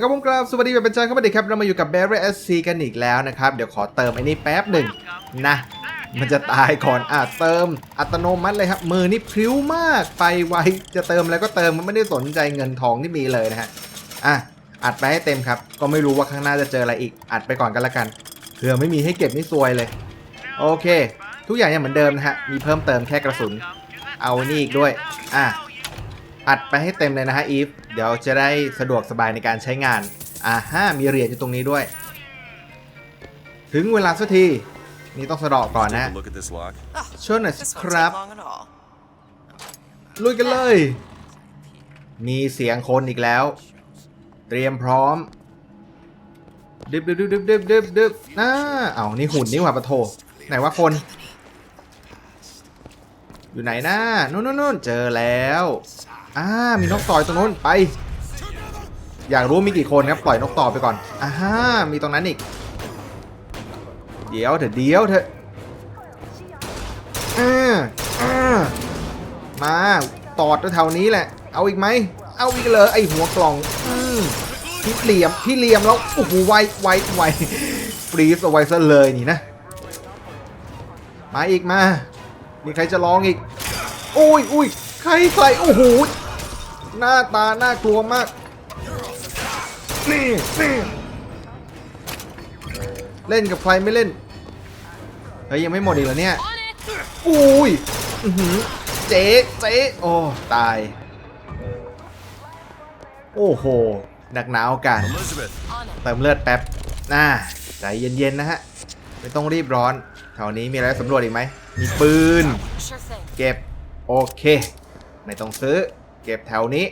ละครับผมครับสวัสดีเป็นประจำครับสวัสดีครับเรามาอยู่กับ b a r r y SC กันอีกแล้วนะครับ เดี๋ยวขอเติมไอ้นี่แป๊บหนึ่งนะ มันจะตายก่อนอะเติมอัตโนมัติเลยครับมือนี่พริ้วมากไปไวจะเติมอะไรก็เติมมันไม่ได้สนใจเงินทองที่มีเลยนะฮะอะอัดไปให้เต็มครับ ก็ไม่รู้ว่าข้างหน้าจะเจออะไรอีกอัดไปก่อนกันละกันเผื่อไม่มีให้เก็บไม่ซวยเลย โอเค ทุกอย่างยังเหมือนเดิมนะฮะมีเพิ่มเติมแค่กระสุน เอานี่อีกด้วยอะ อัดไปให้เต็มเลยนะฮะอีฟ เดี๋ยวจะได้สะดวกสบายในการใช้งาน อ่าฮะมีเหรียญอยู่ตรงนี้ด้วย ถึงเวลาสักที นี่ต้องสะเดอกก่อนนะ Take a look at this lock. ช่วยหน่อยสิ This ค won't รับ take long at all. ลุยกันเลย มีเสียงคนอีกแล้ว เตรียมพร้อมดึบดึบดึบดึบดึบดึบดึบอ่าเอานี่หุ่นนี่หว่าปะโทไหนว่าคน อยู่ไหนนะนู่นนู่นนู่นเจอแล้ว อ่ามีนกต่อยตรงนู้นไป อยากรู้มีกี่คนครับปล่อยนกต่อไปก่อนอ่าฮะมีตรงนั้นอีก เดี๋ยวเถอะเดี๋ยวเถอะอ่าอ่ามาตอดแถวนี้แหละ เอาอีกไหมเอาอีกเลยไอหัวกล่องอืมพี่เหลี่ยมพี่เหลี่ยมแล้วโอ้โหไวไวไวฟรีสเอาไว้ซะเลยนี่นะ มาอีกมา มีใครจะลองอีกโอ้ยอุ้ยใครใครโอ้โห หน้าตาน่ากลัวมาก นี่นี่เล่นกับใครไม่เล่น เฮ้ยยังไม่หมดอีกเหรอเนี่ยอุ้ยเจ๊เจ๊โอ้ตาย โอ้โหหนักหนาวกันเติมเลือดแป๊บน่าใจเย็นๆนะฮะ ไม่ต้องรีบร้อนแถวนี้มีอะไรสำรวจอีกไหม มีปืน เก็บ โอเค ไม่ต้องซื้อ เก็บแถวนี้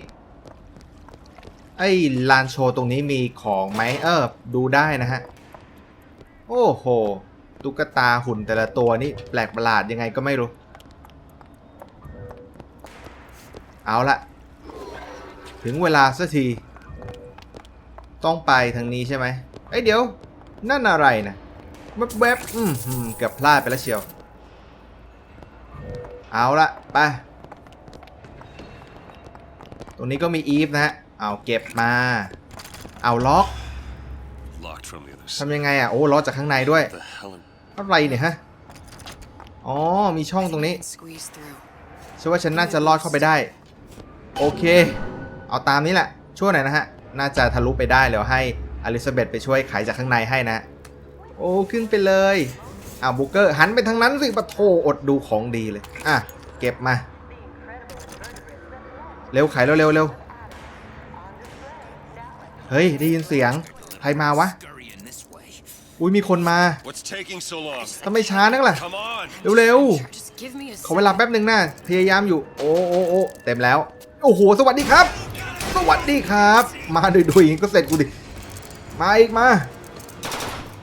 ไอ้ลานโชว์ตรงนี้มีของไหมเออดูได้นะฮะ โอ้โห ตุ๊กตาหุ่นแต่ละตัวนี่แปลกประหลาดยังไงก็ไม่รู้ เอาละถึงเวลาสักที ต้องไปทางนี้ใช่ไหมเอ้เดี๋ยว นั่นอะไรนะแวบๆอืมเกือบพลาดไปแล้วเชียว เอาละไป ตรงนี้ก็มีอีฟนะฮะ เอาเก็บมา เอาล็อก locked from the other ทำ side. ยังไงอะ โอ้ล็อกจากข้างในด้วย What the hell? am- อะไรเนี่ยฮะ อ๋อ มีช่องตรงนี้ Squeeze through. ฉันว่าฉันน่าจะรอดเข้าไปได้ โอเค เอาตามนี้แหละ ช่วยหน่อยนะฮะ น่าจะทะลุไปได้เดี๋ยวให้อลิซาเบธไปช่วยไขจากข้างในให้นะ โอ้ขึ้นไปเลยอ้าวบุกเกอร์หันไปทางนั้นสิปะโทอดดูของดีเลย อะ เก็บมา เร็วไขเร็วเร็วเร็วเฮ้ย ได้ยินเสียง ใครมาวะ อุ้ยมีคนมา What's taking so long? ทำไมช้านักล่ะ Come on. เร็ว Sure, just give me a ๆขอเวลาแป๊บหนึ่งนะพยายามอยู่ โอ้โอ้โอ้เต็มแล้ว โอ้โห สวัสดีครับ สวัสดีครับ มาดุยๆอย่างนี้ก็เสร็จกูดิ มาอีกมา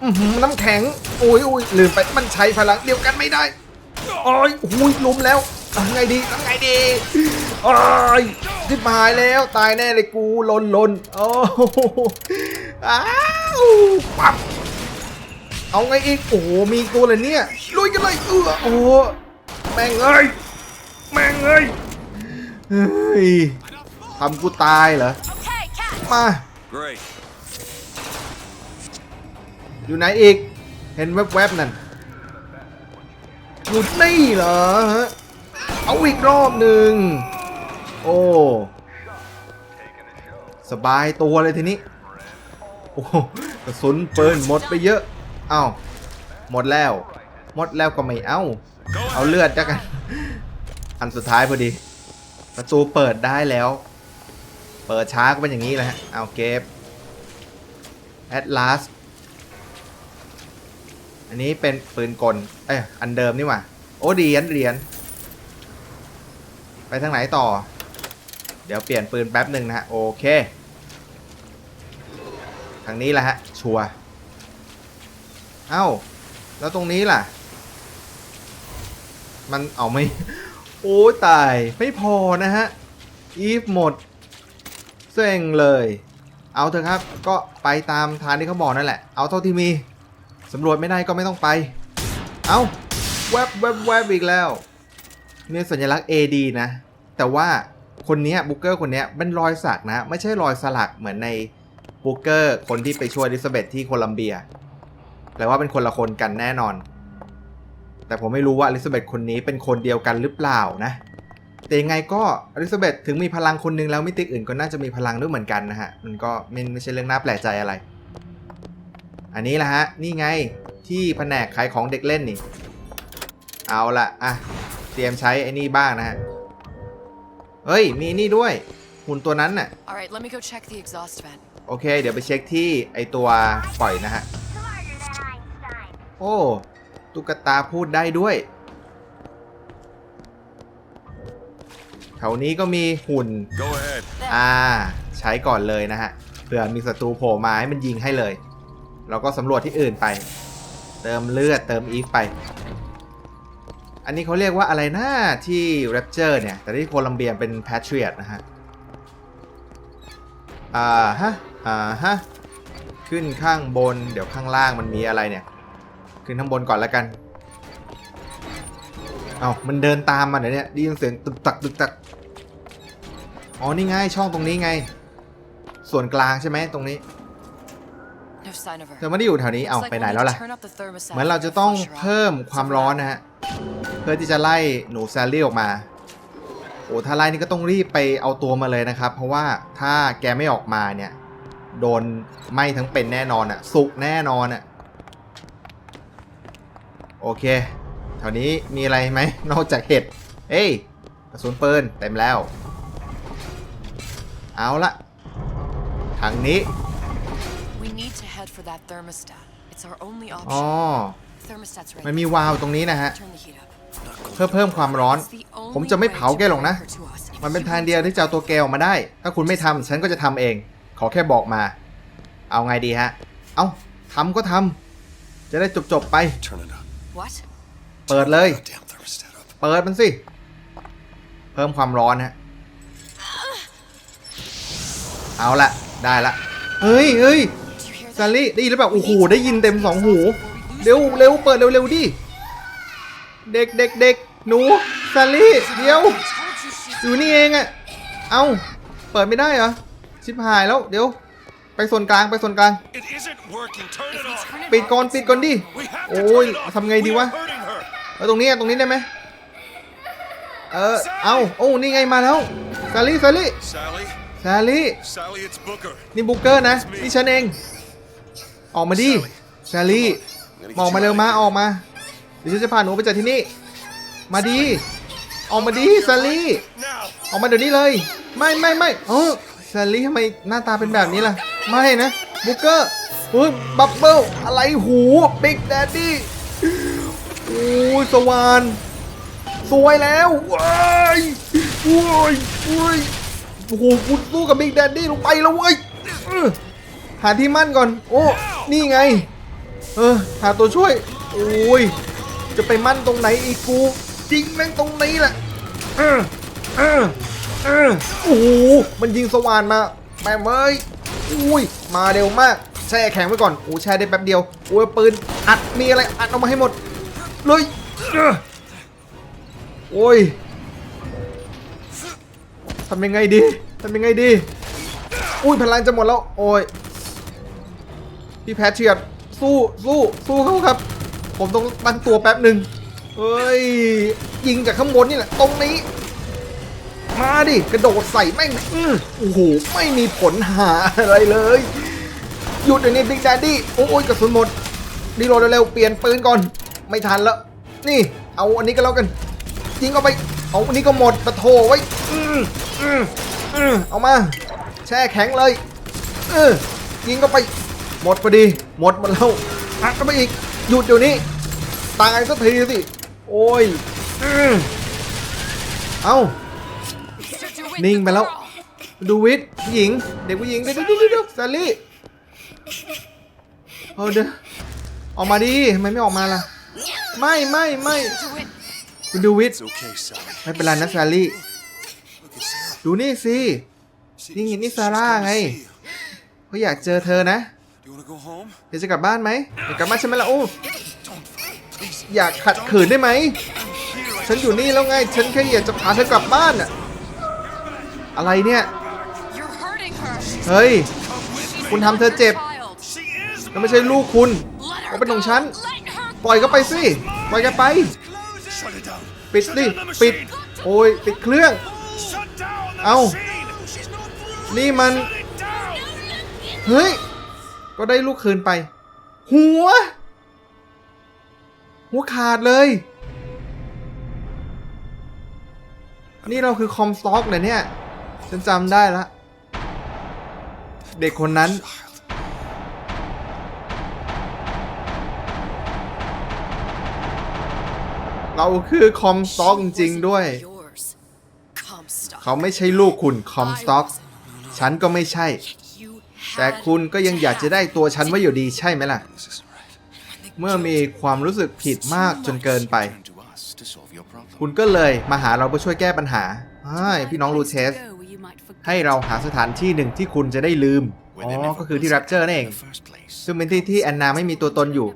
อือหือน้ำแข็ง โอ้ยโอ้ยลืมไป มันใช้พลังเดียวกันไม่ได้ โอ้ยโอ้ยลุมแล้วทำไงดีทำไงดี โอ้ยจิบหายแล้วตายแน่เลยกูลนลนโอ้โหอ้าวปั๊บเอาไงอีกโอ้โหมีตัวเลยเนี่ยลุยกันเลยเออโอ้โหแม่งเอ้ยแม่งเอ้ยเฮ้ยทำกูตายเหรอ Okay, cat. มา Great. อยู่ไหนอีกเห็นแวบๆนั่นอยู่นี่เหรอฮะเอาอีกรอบหนึ่ง โอ้ สบายตัวเลยทีนี้ โอ้กระสุนปืนหมดไปเยอะ เอ้าหมดแล้ว หมดแล้วก็ไม่เอา เอาเลือดแล้วกัน อันสุดท้ายพอดี ประตูเปิดได้แล้ว เปิดช้าก็เป็นอย่างนี้แหละ เอาเก็บ at last อันนี้เป็นปืนกล เอ้ยอันเดิมนี่หว่า โอ้เหรียญเหรียญไปทางไหนต่อ เดี๋ยวเปลี่ยนปืนแป๊บหนึ่งนะฮะ โอเค ทางนี้แหละฮะ ชัวเอ้า แล้วตรงนี้ล่ะ มันเอาไม่ โอ้ยตาย ไม่พอนะฮะ อีฟหมดเซ็งเลย เอาเถอะครับ ก็ไปตามทางที่เขาบอกนั่นแหละ เอาเท่าที่มี สำรวจไม่ได้ก็ไม่ต้องไป เอาแวบแวบแวบอีกแล้วมีสัญลักษณ์ AD นะ แต่ว่า คนนี้บุกเกอร์คนนี้เป็นรอยสักนะ ไม่ใช่รอยสลักเหมือนในบูเกอร์คนที่ไปช่วยอลิซาเบธที่โคลัมเบียแปลว่าเป็นคนละคนกันแน่นอน แต่ผมไม่รู้ว่าอลิซาเบธคนนี้เป็นคนเดียวกันหรือเปล่านะ แต่ยังไงก็อลิซาเบธถึงมีพลังคนหนึงแล้วมิติอื่นก็น่าจะมีพลังด้วยเหมือนกันนะฮะ มันก็ไม่ไม่ใช่เรื่องน่าแปลกใจอะไร อันนี้แหละฮะ นี่ไงที่แผนกขายของเด็กเล่นนี่ เอาละอะ เตรียมใช้ไอ้นี่บ้างนะฮะ เฮ้ย มีนี่ด้วย หุ่นตัวนั้นน่ะ All right, let me go check the exhaust vent. โอเค เดี๋ยวไปเช็คที่ไอตัวปล่อยนะฮะ โอ้ตุ๊กตาพูดได้ด้วย แถวนี้ก็มีหุ่น Go ahead. อ่า ใช้ก่อนเลยนะฮะเผื่อมีศัตรูโผล่มาให้มันยิงให้เลย เราก็สำรวจที่อื่นไป เติมเลือดเติมอีฟไป อันนี้เขาเรียกว่าอะไรนะที่ Rapture เนี่ย แต่ที่โคลัมเบียเป็น Patriot นะฮะ อ่าฮะ อ่าฮะ ขึ้นข้างบน เดี๋ยวข้างล่างมันมีอะไรเนี่ย ขึ้นข้างบนก่อนแล้วกัน เอามันเดินตามมาเดี๋ยวเนี่ยได้ยินเสียงตึกตักตึกตัก อ๋อ นี่ไง ช่องตรงนี้ไง ส่วนกลางใช่ไหมตรงนี้ No sign of her. เธอไม่ได้อยู่แถวนี้ เอา Looks like ไป we'll ไหน need แล้ว to ล่ะ turn up the thermostat เหมือนเราจะต้อง to flush her out. เพิ่มความร้อนนะฮะเพื่อที่จะไล่หนูแซลลี่ออกมาโอ้ถ้าไล่นี่ก็ต้องรีบไปเอาตัวมาเลยนะครับ เพราะว่าถ้าแกไม่ออกมาเนี่ย โดนไหม้ทั้งเป็นแน่นอนอะสุกแน่นอนอะโอเคแถวนี้มีอะไรไหมนอกจากเห็ด เอ้ยกระสุนปืนเต็มแล้ว เอาละทางนี้ We need to head for that thermostat. It's our only อ๋อ option. Thermostat's มัน right. มีวาล์วตรงนี้นะฮะ Turn the heat up. เพื่อเพิ่มความร้อน It's the only ผมจะไม่ way เผา to แกหรอกนะ bring her to us. If มันเป็น you ทางเดียวที่จะเอาตัวแกออกมาได้ ถ้าคุณไม่ทำฉันก็จะทำเอง ขอแค่บอกมา เอาไงดีฮะ เอาทำก็ทำจะได้จบจบๆไป Turn it up. What? เปิดเลย Goddamn thermostat up. เปิดมันสิ เพิ่มความร้อนฮะ เอาละได้ละ เฮ้ยเฮ้ย Do you hear ซา that? ลี่ได้ยินหรือเปล่า โอ้โห ได้ยินเต็มสองหู เร็วเร็วเปิดเร็วเร็วดิ เด็กเด็กเด็กหนูซาลี่เดี๋ยว I told you she's อยู่นี่เองอะเอ้าเปิดไม่ได้เหรอชิบหายแล้วเดี๋ยว ไปส่วนกลางไปส่วนกลาง It isn't working. Turn If it we off. turn it ปิด off, ก่อน it's ปิดก่อนดิ We have to โอ้ย turn it off. ทำไงดี We วะ are hurting her. เออตรงนี้อะตรงนี้ได้ไหมเออเอ้าโอ้นี่ไงมาแล้วซาลี่ซาลี่ Sally, ซาลี่ Sally, it's Booker. นี่บุกเกอร์นะนี่ฉันเอง ออกมาดิซาลี่มาออกมาเร็วมาออกมาเดี๋ยวฉันจะพาหนูไปจากที่นี่ มาดี ออกมาดีซาลี่ ออกมาเดี๋ยวนี้เลย ไม่ไม่ไม่เออซลลี่ทำไมหน้าตาเป็นแบบนี้ล่ะ ไม่นะบุกเกอร์เฮ้ยบับเบิลอะไรหูบิ๊กแดดดี้โอ้ยสวานสวยแล้วว้ายโอ้ยโอ้ยโอ้โหกูสู้กับบิ๊กแดดดี้ลงไปแล้วเว้ยหาที่มั่นก่อน โอ้ นี่ไง เออ หาตัวช่วย โอ้ย จะไปมั่นตรงไหนอีกกูจริงแม่งตรงนี้แหละเออเออเออโอ้โหมันยิงสว่านมาแม่เมยอุ้ยมาเร็วมากแช่แข็งไว้ก่อนโอ้แช่ได้แป๊บเดียวโอ้ยปืนอัดมีอะไรอัดออกมาให้หมดเลยเออโอ้ยทำยังไงดีทำยังไงดีอุ้ยพลังจะหมดแล้วโอ้ยพี่แพทเชียดสู้สู้สู้เขาครับ ผมต้องตั้งตัวแป๊บหนึ่งเฮ้ย ยิงจากข้างบนนี่แหละ ตรงนี้ มาดิ กระโดดใส่แม่งอือโอ้โห ไม่มีผลหาอะไรเลย หยุดเดี๋ยวนี้บิ๊กแดดดี้โอ้ยกระสุนหมดดีโหลดเร็วๆเปลี่ยนปืนก่อน ไม่ทันแล้ว นี่ เอาอันนี้ก็แล้วกัน ยิงเข้าไป เอาอันนี้ก็หมดปะโถไว้อืออืออือเอามา แช่แข็งเลยเออยิงเข้าไป หมดพอดี หมดหมดแล้วอัดเข้าไปอีก หยุดเดี๋ยวนี้ ตายสักทีสิ โอ้ยอือเอา to do it, Ninh the mà lâu. girl. ดูวิทย์ผู้หญิง เด็กผู้หญิง เดี๋ยวเดี๋ยวเดี๋ยวเดี๋ยวแซลลี่เอาเดี๋ยวออกมาดิทำไมไม่ออกมาล่ะ ไม่ไม่ไม่คุณดูวิทย์ไม่เป็นไรนะแซลลี่ ดูนี่สิ See, Ninh nhìn đi she's Sarah coming to ngay. see you. เขาอยากเจอเธอนะ You wanna go home? เดี๋ยวจะกลับบ้านไหมอยากกลับบ้านใช่ไหมล่ะโอ้ Don't. Please. อยากขัดขืนได้ไหม Here, I ฉันอยู่นี่แล้วไง ฉันแค่อยากจะพาเธอกลับบ้านอะอะไรเนี่ย You're hurting her. เฮ้ย She คุณทำเธอเจ็บ Child. She is แล้วไม่ใช่ลูกคุณ Let เขา her เป็นของ go. ฉัน Let her ปล่อยเขาไปสิ ปล่อยแกไป Shut it down. ปิด Shut ดิ down the ปิด machine. โอ้ย ปิดเครื่อง Shut down the Ow. machine. She's not breathing. นี่มัน Shut it down. เฮ้ย ก็ได้ลูกคืนไป หัว หัวขาดเลยนี่เราคือคอมสต็อกเหรอเนี่ย ฉันจำได้ละ เด็กคนนั้น Child. เราคือคอมสต็อกจริงๆด้วย yours. Comstock. เขาไม่ใช่ลูกคุณคอมสต็อก ฉันก็ไม่ใช่ You แต่คุณก็ยังอยากจะได้ตัวฉันไว้อยู่ดีใช่ไหมล่ะ เมื่อมีความรู้สึกผิดมากจนเกินไป คุณก็เลยมาหาเราเพื่อช่วยแก้ปัญหาพี่น้องลูเชส ให้เราหาสถานที่หนึ่งที่คุณจะได้ลืม อ๋อ ก็คือที่แรปเจอร์นั่นเอง ซึ่งเป็นที่ที่แอนนาไม่มีตัวตนอยู่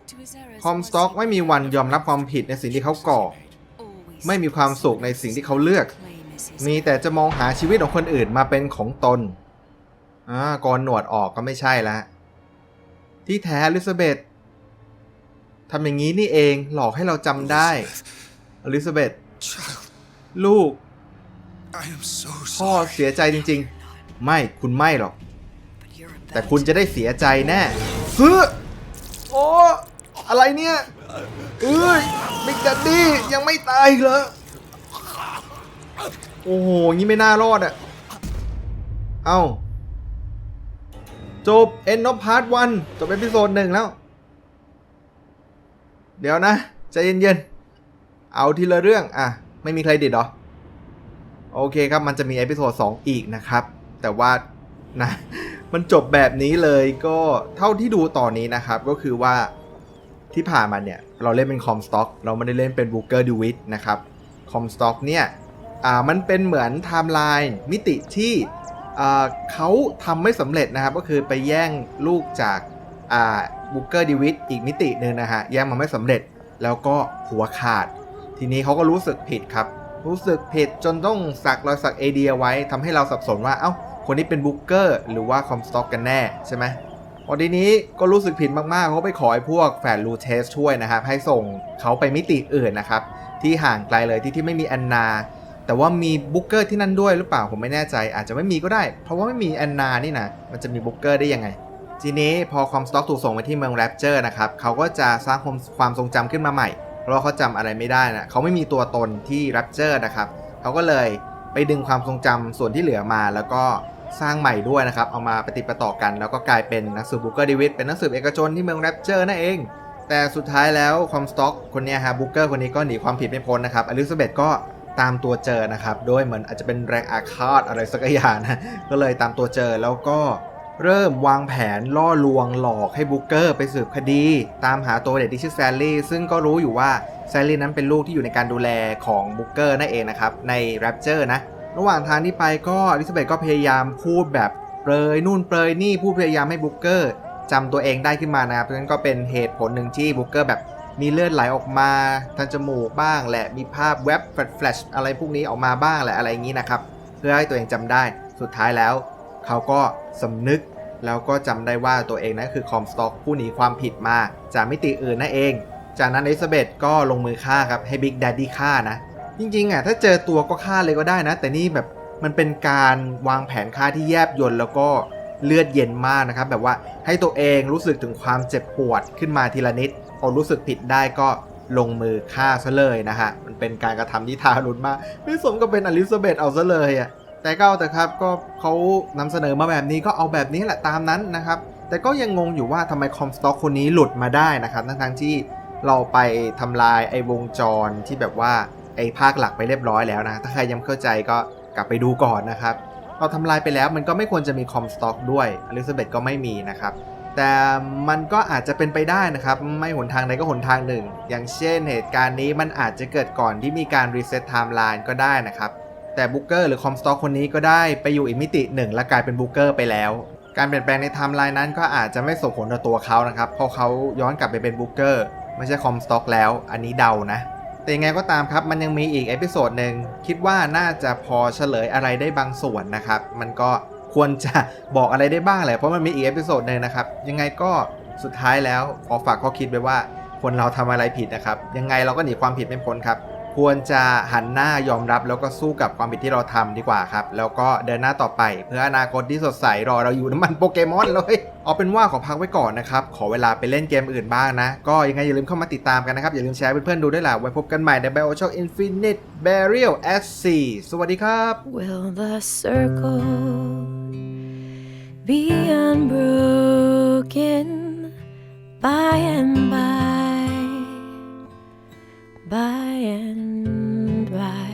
คอมสต็อกไม่มีวันยอมรับความผิดในสิ่งที่เขาก่อ ไม่มีความสุขในสิ่งที่เขาเลือก มีแต่จะมองหาชีวิตของคนอื่นมาเป็นของตน อ่ากรหนวดออกก็ไม่ใช่ละที่แท้อลิซาเบธทำอย่างนี้นี่เองหลอกให้เราจำได้อลิซาเบธลูก so พ่อเสียใจจริง ๆ ไม่คุณไม่หรอก แต่คุณจะได้เสียใจแน่เฮ้อโอ้อะไรเนี่ยเอ้ยบิ๊กดัดดี้ยังไม่ตายเหรอโอ้โหงี้ไม่น่ารอดอะเอ้า จบ end of part 1 จบเอพิโซดหนึ่งแล้ว เดี๋ยวนะใจเย็นๆ เอาทีละเรื่อง อะ ไม่มีใครดิดหรอ โอเคครับมันจะมีเอพิโซด2อีกนะครับ แต่ว่านะมันจบแบบนี้เลยก็เท่าที่ดูตอนนี้นะครับ ก็คือว่าที่ผ่านมาเนี่ย เราเล่นเป็นคอมสต็อกเราไม่ได้เล่นเป็นบูเกอร์ดูวิ t นะครับคอมสต็อกเนี่ย อ่ามันเป็นเหมือนไทม์ไลน์มิติที่ เขาทำไม่สำเร็จนะครับ ก็คือไปแย่งลูกจากอ่าบูเกอร์ดีวิทอีกมิติหนึ่งนะฮะแย่งมาไม่สำเร็จแล้วก็หัวขาด ทีนี้เขาก็รู้สึกผิดครับ รู้สึกผิดจนต้องสักรอยสักเอเดียไว้ทำให้เราสับสนว่าเอ้าคนนี้เป็นบุกเกอร์หรือว่าคอมสต็อกกันแน่ใช่ไหมพอทีนี้ก็รู้สึกผิดมากๆเขาไปขอให้พวกแฝดลูเทสช่วยนะครับ ให้ส่งเขาไปมิติอื่นนะครับ ที่ห่างไกลเลยที่ที่ไม่มีแอนนา แต่ว่ามีบุ๊กเกอร์ที่นั่นด้วยหรือเปล่าผมไม่แน่ใจ อาจจะไม่มีก็ได้ เพราะว่าไม่มีแอนนานี่นะมันจะมีบุ๊กเกอร์ได้ยังไง ทีนี้พอคอมสต็อกถูกส่งไปที่เมืองแรปเจอร์นะครับเขาก็จะสร้างความความทรงจำขึ้นมาใหม่ เพราะว่าเขาจำอะไรไม่ได้นะเขาไม่มีตัวตนที่แรปเจอร์นะครับเขาก็เลยไปดึงความทรงจำส่วนที่เหลือมาแล้วก็สร้างใหม่ด้วยนะครับ เอามาปฏิประต่อกัน แล้วก็กลายเป็นนักสืบบุกเกอร์ดีวิดเป็นนักสืบเอกชนที่เมืองแรปเจอร์นั่นเอง แต่สุดท้ายแล้วคอมสต็อกคนนี้ฮะบุกเกอร์คนนี้ก็หนีความผิดไม่พ้นนะครับอลิซาเบธก็ ตามตัวเจอนะครับโดยเหมือนอาจจะเป็นแรงอาฆาตอะไรสักอย่างนะก็เลยตามตัวเจอแล้วก็เริ่มวางแผนล่อลวงหลอกให้บุกเกอร์ไปสืบคดี ตามหาตัวเด็กที่ชื่อแซลลี่ ซึ่งก็รู้อยู่ว่าแซลลี่นั้นเป็นลูกที่อยู่ในการดูแลของบุกเกอร์นั่นเองนะครับ ในแรปเจอร์นะ ระหว่างทางที่ไปก็อลิซาเบธก็พยายามพูดแบบเปรยนู่นเปรยนี่พูดพยายามให้บุกเกอร์จำตัวเองได้ขึ้นมานะครับนั่นก็เป็นเหตุผลหนึ่งที่บุกเกอร์แบบ มีเลือดไหลออกมาทางจมูกบ้างแหละ มีภาพแว็บแฟลชอะไรพวกนี้ออกมาบ้างแหละอะไรอย่างนี้นะครับ เพื่อให้ตัวเองจำได้ สุดท้ายแล้ว เขาก็สำนึกแล้วก็จำได้ว่าตัวเองนั้นคือคอมสต็อกผู้หนีความผิดมาจากมิติอื่นนั่นเอง จากนั้นอลิซาเบธก็ลงมือฆ่าครับให้บิ๊ก d ดดดี้ฆ่านะ จริงๆอะถ้าเจอตัวก็ฆ่าเลยก็ได้นะ แต่นี่แบบมันเป็นการวางแผนฆ่าที่แยบยลแล้วก็เลือดเย็นมากนะครับ แบบว่าให้ตัวเองรู้สึกถึงความเจ็บปวดขึ้นมาทีละนิด พอรู้สึกผิดได้ก็ลงมือฆ่าซะเลยนะฮะ มันเป็นการกระทำที่ทารุณมาก ไม่สมกับเป็นอลิซาเบธเอาซะเลยอะ แต่ก็เอาแต่ครับก็เขานำเสนอมาแบบนี้ก็เอาแบบนี้แหละตามนั้นนะครับ แต่ก็ยังงงอยู่ว่าทำไมคอมสต็อกคนนี้หลุดมาได้นะครับ ทั้งๆที่เราไปทำลายไอ้วงจรที่แบบว่าไอ้ภาคหลักไปเรียบร้อยแล้วนะ ถ้าใครยังเข้าใจก็กลับไปดูก่อนนะครับเราทำลายไปแล้วมันก็ไม่ควรจะมีคอมสต็อกด้วยอลิซาเบธก็ไม่มีนะครับ แต่มันก็อาจจะเป็นไปได้นะครับ ไม่หนทางใดก็หนทางหนึ่ง อย่างเช่นเหตุการณ์นี้มันอาจจะเกิดก่อนที่มีการรีเซ็ตไทม์ไลน์ก็ได้นะครับ แต่บุ๊กเกอร์หรือคอมสต็อกคนนี้ก็ได้ไปอยู่อีกมิติหนึ่งและกลายเป็นบุ๊กเกอร์ไปแล้ว การเปลี่ยนแปลงในไทม์ไลน์นั้นก็อาจจะไม่ส่งผลต่อตัวเขานะครับเพราะเขาย้อนกลับไปเป็นบุ๊กเกอร์ไม่ใช่คอมสต็อกแล้ว อันนี้เดานะแต่ยังไงก็ตามครับ มันยังมีอีกเอพิโซดหนึ่งคิดว่าน่าจะพอเฉลยอะไรได้บางส่วนนะครับ มันก็ ควรจะบอกอะไรได้บ้างแหละเพราะมันมีอีกเอพิโซดหนึ่งนะครับ ยังไงก็สุดท้ายแล้วขอฝากข้อคิดไว้ว่า คนเราทำอะไรผิดนะครับ ยังไงเราก็หนีความผิดไม่พ้นครับ ควรจะหันหน้ายอมรับแล้วก็สู้กับความผิดที่เราทำดีกว่าครับ แล้วก็เดินหน้าต่อไป เพื่ออนาคตที่สดใสรอเราอยู่น้ำมันโปเกมอนเลยเอาเป็นว่าขอพักไว้ก่อนนะครับ ขอเวลาไปเล่นเกมอื่นบ้างนะ ก็ยังไงอย่าลืมเข้ามาติดตามกันนะครับ อย่าลืมแชร์เพื่อนๆดูด้วยล่ะไว้พบกันใหม่ใน BioShock Infinite Burial SC สวัสดีครับ Will the circle be unbroken by and by, by and by.